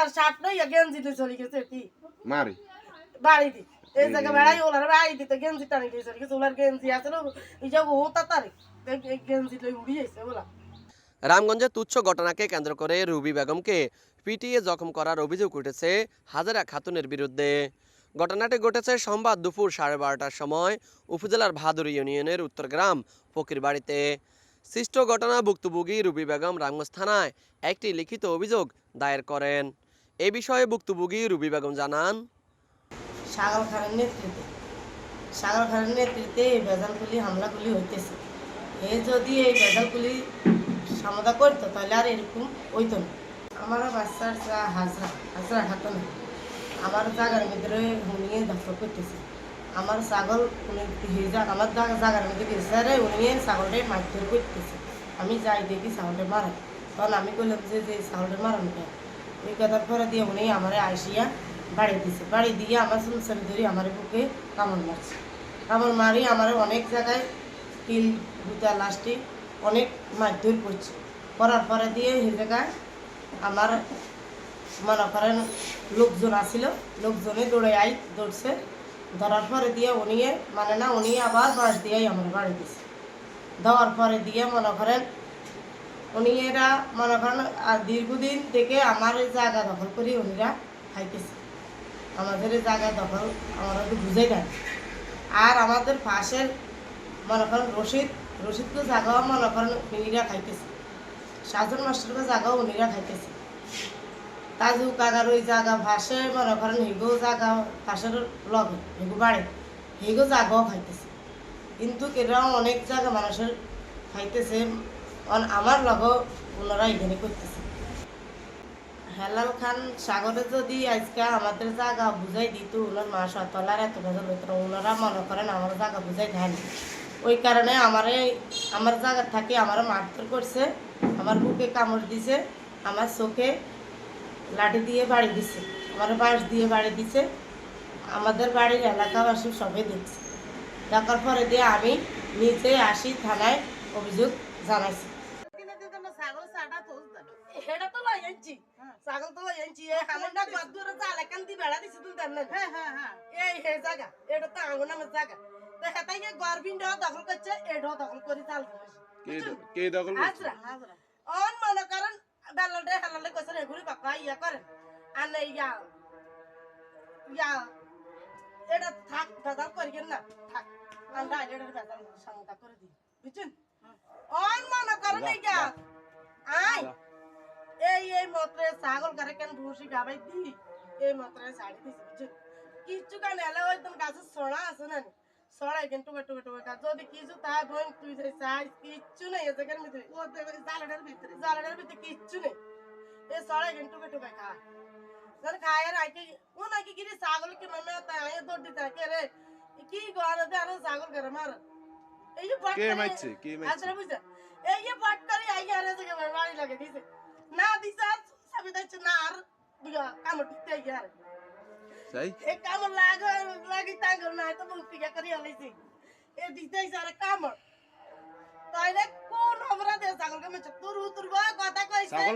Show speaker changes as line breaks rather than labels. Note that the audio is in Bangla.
আর শার্ট নই গেঞ্জি দিয়ে চলে গেছে এটি।
মারি।
বাড়ি দি। এই জায়গা বেড়াই ওলার বাড়ি দিতে গেঞ্জি টানি দিয়ে চলে গেছে ওলার গেঞ্জি আছে না এই যে ও তাতারে গেঞ্জি লই ওলা।
রামগঞ্জে তুচ্ছ ঘটনাকে কেন্দ্র করে রুবি বেগমকে পিটিয়ে জখম করার অভিযোগ উঠেছে হাজারা খাতুনের বিরুদ্ধে। ঘটনাটি ঘটেছে সোমবার দুপুর সাড়ে বারোটার সময় উপজেলার ভাদুর ইউনিয়নের উত্তরগ্রাম ফকির বাড়িতে। সৃষ্ট ঘটনা ভুক্তভোগী রুবি বেগম রামগঞ্জ থানায় একটি লিখিত অভিযোগ দায়ের করেন। এ বিষয়ে ভুক্তভোগী রুবি বেগম জানান
সাগর খানের নেতৃত্বে সাগর খানের নেতৃত্বে এই ভেজালগুলি হামলাগুলি হইতেছে। এ যদি এই ভেজালগুলি সমাধা করতো, তাহলে আর এরকম হইতো না। আমার বাচ্চার হাজরা হাজরা হাতো না আমার জাগার ভিতরে হুনিয়ে দখল করতেছে আমার ছাগল আমার জাগার মধ্যে গেছে উনি ছাগলটাই মারধর করতেছে আমি যাই দেখি ছাগলটা মারা তখন আমি কইলাম যে যে, ছাগলটা মারানো কেন ওই কথার পরে দিয়ে উনি আমার আসিয়া বাড়ি দিছে। বাড়ি দিয়ে আমার চুলচালি ধরে আমার বুকে কামড় মারছে কামড় মারি আমার অনেক জায়গায় কিল গুতা লাস্টে অনেক মারধর করছে করার পরে দিয়ে সেই জায়গায় আমার মনে করেন লোকজন আসিল লোকজনে দৌড়ে আই দৌড়ছে ধরার পরে দিয়ে উনি মানে না উনি আবার বাস দিয়েই আমার বাড়ি দিছে। দেওয়ার পরে দিয়ে মনে করেন উনি এরা মনে করেন, আর দীর্ঘদিন থেকে আমার জায়গা দখল করি উনিরা খাইতেছে। আমাদের জায়গা দখল আমরা তো বুঝাই দেয় আর আমাদের পাশের মনে করেন রশিদ, রশিদকে জায়গাও মনে করেন উনিরা খাইতেছে। সাজন মাস্টারকে জায়গাও উনিরা খাইতেছে। তাজু কাকার ওই জায়গা ভাসে মনে করেন হিগো জায়গা ভাসের লগে হিগো বাড়ে হিগো জায়গাও খাইতেছে। কিন্তু এরাও অনেক জায়গা মানুষের খাইতেছে আমার লগও ওনারা এখানে করতেছে। হেলাল খান সাগরে যদি আজকে আমাদের জায়গা বুঝাই দিত, ওনার মা সতলার এত ভেজাল হইতো ওনারা মনে করেন আমার জায়গা বুঝাই দেন ওই কারণে আমারে, আমার জায়গা থাকি, আমার মারধর করছে, আমার বুকে কামড় দিছে, আমার চোখে লাঠি দিয়ে বাড়ি দিছে। আমার বাঁশ দিয়ে বাড়ি দিছে। আমাদের বাড়ির এলাকাবাসী সবাই দেখছে। দেখার পরে দিয়ে আমি নিজে আসি থানায় অভিযোগ জানাইছি। হেটা তো আনছি ছাগল তো জাল একান বেড়া দিছি তুমি জানেন হ্যাঁ হ্যাঁ হ্যাঁ। এই হে জায়গা। এটা তো আঙ্গুন আমার জায়গা। তো হেতাই গে দখল করছে এটাও দখল করে চাল
কে দখল
করেন বেলালটে হেলালে কইছে এগুলি বাপা ইয়া করেন আর না ইয়া ইয়া এটা থাক বেজাল করিয়েন না? থাক আমরা এটার বেজাল সঙ্গা করে দিই বুঝছেন? অন মনে করেন ইয়া আই এই এই মত্রে ছাগল করে কেন ভুসি গাবাই দি এই মত্রে শাড়ি দিছি বুঝছেন? কিচ্ছু কানে এলে ওই আছে না? ছড়াই কিন্তু টুকে টুকে টুকে গাছ যদি কিছু তাই বোন তুই যে চাই কিচ্ছু নেই এ জায়গার মধ্যে ও জালাটার ভিতরে জালাটার ভিতরে কিচ্ছু নেই এ ছড়াই কিন্তু টুকে টুকে খা ধর খায় আর আইকে ও নাকি গিরি ছাগল কি মনে তাই আয় দৌড় দিতে কে রে কি গড়ে দে আর ছাগল করে মার এই যে পট
কে
করে-
মারছে কে মারছে
আচ্ছা বুঝছে এই যে পট করে আই আর এসে গেছে বাড়ি লাগে দিছে না দিছে আর সাবি দিচ্ছে না আর দিগা কামড় দিতে আই আর
তাই
এ কামড় লাগ লাগি তাঙ্গর না তো পিকা করি আলাইছি এ দিতে আইছে আর কামড়। তাইলে কোন অপরাধে ছাগলকে মেছে তুর তুর কথা কইছে।